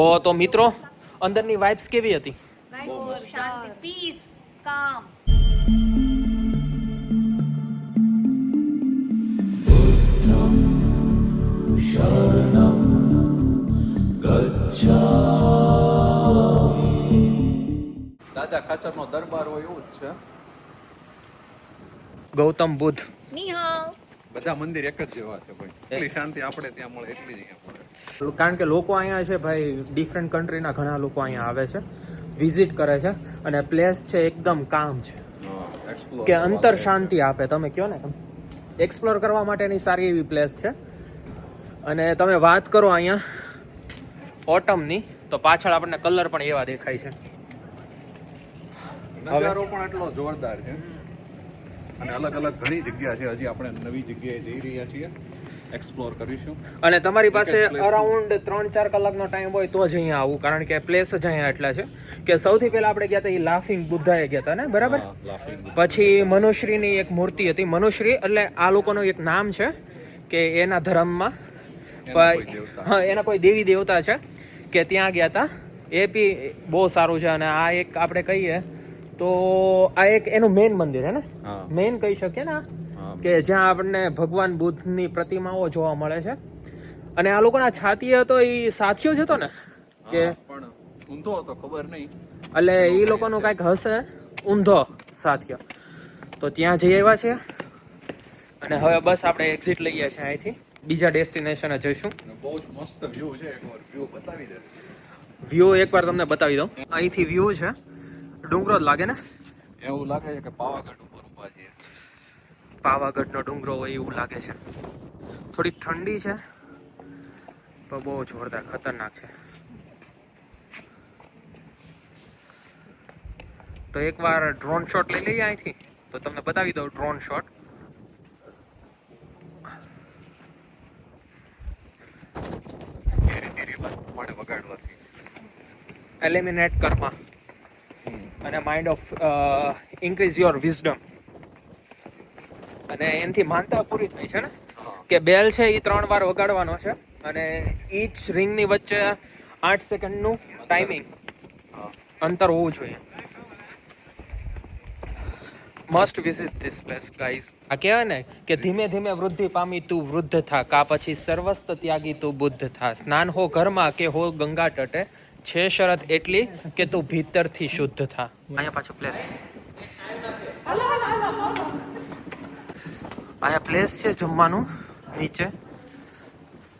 તો તો મિત્રો અંદરની વાઇબ્સ કેવી હતી પીસ કામ peace, calm. દાદા ખાચરનો દરબાર હોય એવું જ છે ગૌતમ બુદ્ધ hao. બધા મંદિર એક જ જેવા છે ભાઈ. એટલી શાંતિ આપણે ત્યાં મળે એટલી જ મળે. કારણ કે લોકો અહીંયા છે ભાઈ ડિફરન્ટ કન્ટ્રીના ઘણા લોકો અહીંયા આવે છે વિઝિટ કરે છે અને પ્લેસ છે એકદમ કામ છે. કે અંતર શાંતિ આપે તમે કહો ને? એક્સપ્લોર કરવા માટેની સારી એવી પ્લેસ છે. અને તમે વાત કરો અહીંયા ઓટમની તો પાછળ આપણને કલર પણ એવા દેખાય છે. નજારો પણ એટલો જોરદાર છે. અને અલગ અલગ ઘણી જગ્યા છે. હજી આપણે નવી જગ્યાએ જઈ રહ્યા છીએ. એક્સપ્લોર કરીશું. અને તમારી પાસે અરાઉન્ડ ત્રણ ચાર કલાકનો ટાઈમ હોય તો જ અહીંયા આવું કારણ કે પ્લેસ જ અહીંયા એટલા છે કે સૌથી પહેલા આપણે ગયા હતા એ લાફિંગ બુદ્ધાએ ગયા હતા ને બરાબર? પછી મનુશ્રીની એક મૂર્તિ હતી. મનુશ્રી એટલે આ લોકોનું એક નામ છે કે એના ધર્મમાં. હા એના કોઈ દેવી દેવતા છે કે ત્યાં ગયા હતા. એ બી બહુ સારું છે અને આ એક આપણે કહીએ તો આ એક એનું મેઇન મંદિર હે ને? મેન મેઇન કહી શકીએ ને કે જ્યાં આપણને ભગવાન બુદ્ધની પ્રતિમાઓ જોવા મળે છે. અને આ લોકોના છાતી હતો એ સાથીઓ જ હતો ને? કે ઊંધો હતો ખબર નહીં. એટલે એ લોકોનું કાંઈક હશે. ઊંધો સાથીઓ. તો ત્યાં જઈ આવ્યા છે. અને હવે બસ આપણે એક્ઝિટ લઈએ છીએ અહીંથી. બીજા ડેસ્ટિનેશને જઈશું. બહુ જ મસ્ત વ્યૂ છે એકવાર વ્યૂ બતાવી દે. વ્યૂ એકવાર તમને બતાવી દઉં. અહીંથી વ્યૂ છે. ડુંગરો જ લાગે ને? એવું લાગે છે કે પાવાગઢ ઉપર ઊભા છીએ. પાવાગઢનો ડુંગરો હોય એવું લાગે છે. થોડીક ઠંડી છે તો બહુ જોરદાર ખતરનાક છે. તો એકવાર ડ્રોન શોટ લઈ લઈએ અહીંથી. તો તમને બતાવી દઉં ડ્રોન શોટ એલિમિનેટ કર્મા અને mind of increase your wisdom અને એનાથી માનતા પૂરી થાય છે ને? કે બેલ છે એ ત્રણ વાર વગાડવાનો છે અને ઈચ રિંગની વચ્ચે આઠ સેકન્ડનું ટાઈમિંગ અંતર હોવું જોઈએ. Must visit this place guys આ કહેવાય ને કે ધીમે ધીમે વૃદ્ધિ પામી તું વૃદ્ધ થા કા પછી સર્વસ્ત ત્યાગી તું બુદ્ધ થા. સ્નાન હો ઘરમાં કે હો ગંગા તટે. છે શરત એટલી કે તું ભીતરથી શુદ્ધ થા. અહીંયા પાછો પ્લેસ અહીંયા પ્લેસ છે જમવાનું, નીચે.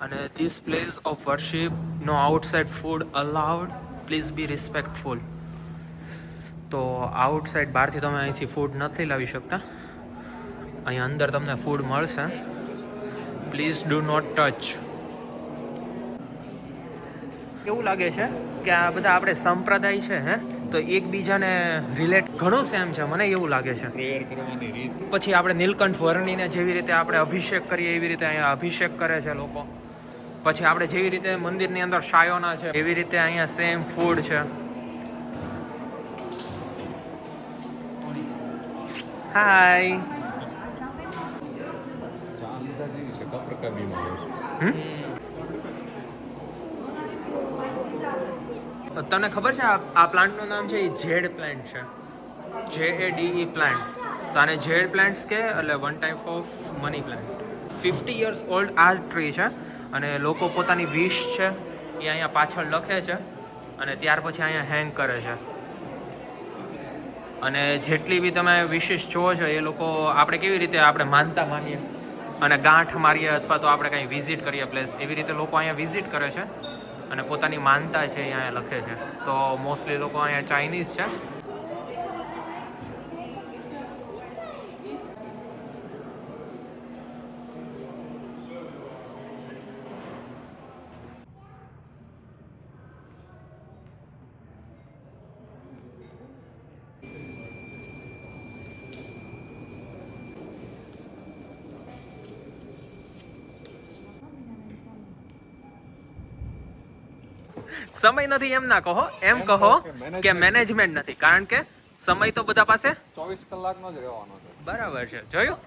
અને this place of worship no outside food allowed please be respectful તો આઉટસાઇડ બહારથી તમે અહીંથી ફૂડ નથી લાવી શકતા. અહીં અંદર તમને ફૂડ મળશે. પ્લીઝ ડુ નોટ ટચ એવું લાગે છે કે આ બધા આપણે સંપ્રદાય છે હે? તો એકબીજાને રિલેટ ઘણું સેમ છે મને એવું લાગે છે. પ્રેયર કરવાની રીત. પછી આપણે નીલકંઠ વર્ણીને જેવી રીતે આપણે અભિષેક કરીએ એવી રીતે અહીંયા અભિષેક કરે છે લોકો. પછી આપણે જેવી રીતે મંદિરની અંદર શાયોના છે એવી રીતે અહીંયા સેમ ફૂડ છે. હાય ચા તને ખબર છે, આ પ્લાન્ટનું નામ છે એ જેડ પ્લાન્ટ છે. જે એ ડી ઈ પ્લાન્ટ્સ. તો આને ઝેડ પ્લાન્ટ્સ કે, એટલે one type of money plant fifty years old આ ટ્રી છે, અને લોકો પોતાની વિશ છે, એ અહીંયા પાછળ લખે છે, અને ત્યાર પછી અહીંયા હેંગ કરે છે. અને જેટલી બી તમે વિશેષ જુઓ છો, એ લોકો આપણે કેવી રીતે આપણે માનતા માનીએ? અને ગાંઠ મારીએ અથવા તો આપણે કંઈ વિઝિટ કરીએ પ્લેસ એવી રીતે લોકો અહીંયા વિઝિટ કરે છે. અને પોતાની માનતા છે અહીંયા લખે છે. તો મોસ્ટલી લોકો અહીંયા ચાઇનીઝ છે. સમય નથી એમ ના કહો એમ કહો કે મેનેજમેન્ટ નથી કારણ કે સમય તો બધા પાસે ચોવીસ કલાકનો જ રહેવાનો છે. બરાબર છે. જોયું?